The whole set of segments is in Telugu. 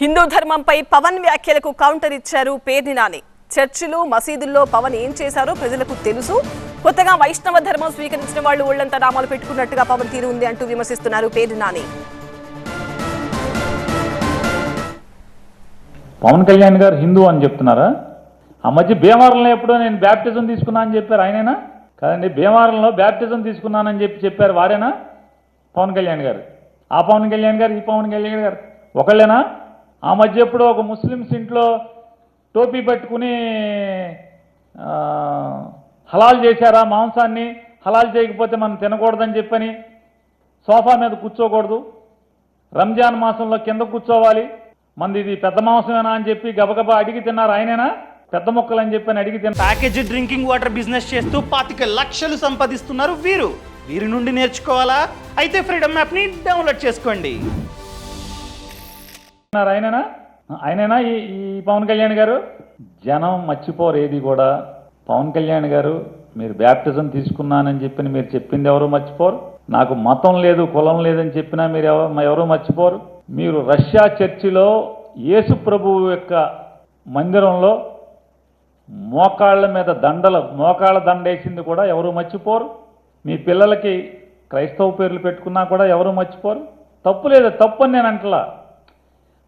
హిందూ ధర్మంపై పవన్ వ్యాఖ్యలకు కౌంటర్ ఇచ్చారు పేర్ని నాని చర్చిలు మసీదుల్లో పవన్ ఏం చేశారో ప్రజలకు తెలుసు. కొత్తగా వైష్ణవ ధర్మం స్వీకరించిన వాళ్ళు ఒళ్ళంతా నామాలు పెట్టుకున్నట్టుగా పవన్ తీరు ఉంది అంటూ విమర్శిస్తున్నారు పేర్ని నాని పవన్ కళ్యాణ్ గారు హిందూ అని చెప్తున్నారా? ఆ మధ్య భీమవరంలో ఎప్పుడో నేను బ్యాప్టిజం తీసుకున్నా అని చెప్పారు ఆయనేనా? కాదండి భీమవరంలో బ్యాప్టిజం తీసుకున్నానని చెప్పి చెప్పారు వారేనా? పవన్ కళ్యాణ్ గారు. ఆ పవన్ కళ్యాణ్ గారు ఈ పవన్ కళ్యాణ్ గారు. ఒకళ్ళేనా? ఆ మధ్య ఎప్పుడో ఒక ముస్లిమ్స్ ఇంట్లో టోపీ పెట్టుకుని హలాల్ చేశారా మాంసాన్ని? హలాల్ చేయకపోతే మనం తినకూడదని చెప్పని సోఫా మీద కూర్చోకూడదు. రంజాన్ మాసంలో కింద కూర్చోవాలి. మంది ఇది పెద్ద మాంసమేనా అని చెప్పి గబగబా అడిగి తిన్నారు ఆయనేనా? పెద్ద మొక్కలు అని చెప్పి అడిగి తిన్నారు ప్యాకేజ్ డ్రింకింగ్ వాటర్ బిజినెస్ చేస్తూ పాతిక లక్షలు సంపాదిస్తున్నారు వీరు. వీరి నుండి నేర్చుకోవాలా? అయితే ఫ్రీడమ్ యాప్ని డౌన్లోడ్ చేసుకోండి. ఆయనేనా? ఆయననా ఈ ఈ పవన్ కళ్యాణ్ గారు? జనం మర్చిపోరు ఏది కూడా. పవన్ కళ్యాణ్ గారు మీరు బ్యాప్టిజం తీసుకున్నానని చెప్పి మీరు చెప్పింది ఎవరు మర్చిపోరు? నాకు మతం లేదు కులం లేదని చెప్పినా మీరు ఎవరు ఎవరు మర్చిపోరు? మీరు రష్యా చర్చిలో యేసు ప్రభువు యొక్క మందిరంలో మోకాళ్ళ మీద దండలు మోకాళ్ళ దండేసింది కూడా ఎవరు మర్చిపోరు? మీ పిల్లలకి క్రైస్తవ పేర్లు పెట్టుకున్నా కూడా ఎవరు మర్చిపోరు? తప్పు లేదు తప్పు అని నేను అంటలా.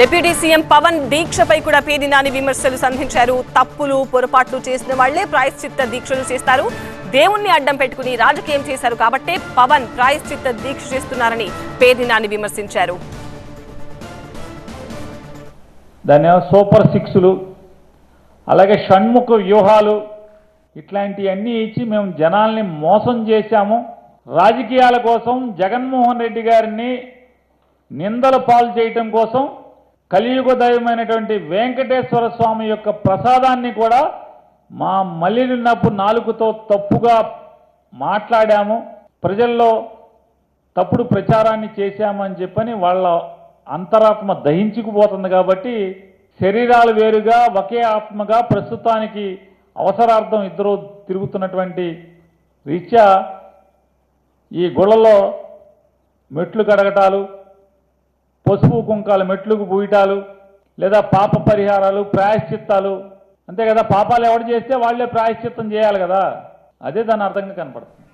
డిప్యూటీ సీఎం పవన్ దీక్షపై కూడా పేర్ని నాని విమర్శలు సంధించారు. తప్పులు పొరపాట్లు చేసిన వాళ్ళే ప్రాయశ్చిత్త దీక్షలు చేస్తారు. దేవుణ్ణి అడ్డం పెట్టుకుని రాజకీయం చేశారు కాబట్టే పవన్ ప్రాయశ్చిత్త దీక్ష చేస్తున్నారని పేర్ని నాని విమర్శించారు. దాన్ని సూపర్ సిక్స్లు అలాగే షణ్ముఖ వ్యూహాలు ఇట్లాంటివన్నీ ఇచ్చి మేము జనాల్ని మోసం చేశాము. రాజకీయాల కోసం జగన్మోహన్ రెడ్డి గారిని నిందల పాలు చేయటం కోసం కలియుగ దైవమైనటువంటి వెంకటేశ్వర స్వామి యొక్క ప్రసాదాన్ని కూడా మా మలినపు నాలుగుతో తప్పుగా మాట్లాడాము. ప్రజల్లో తప్పుడు ప్రచారాన్ని చేశామని చెప్పని వాళ్ళ అంతరాత్మ దహించుకుపోతుంది కాబట్టి శరీరాలు వేరుగా ఒకే ఆత్మగా ప్రస్తుతానికి అవసరార్థం ఇద్దరు తిరుగుతున్నటువంటి రీత్యా ఈ గుళ్ళలో మెట్లు కడగటాలు పసుపు కుంకాలు మెట్లుకు పూయటాలు లేదా పాప పరిహారాలు ప్రాయశ్చిత్తాలు. అంతే కదా పాపాలు ఎవడు చేస్తే వాళ్ళే ప్రాయశ్చిత్తం చేయాలి కదా. అదే దాని అర్థంగా కనపడుతుంది.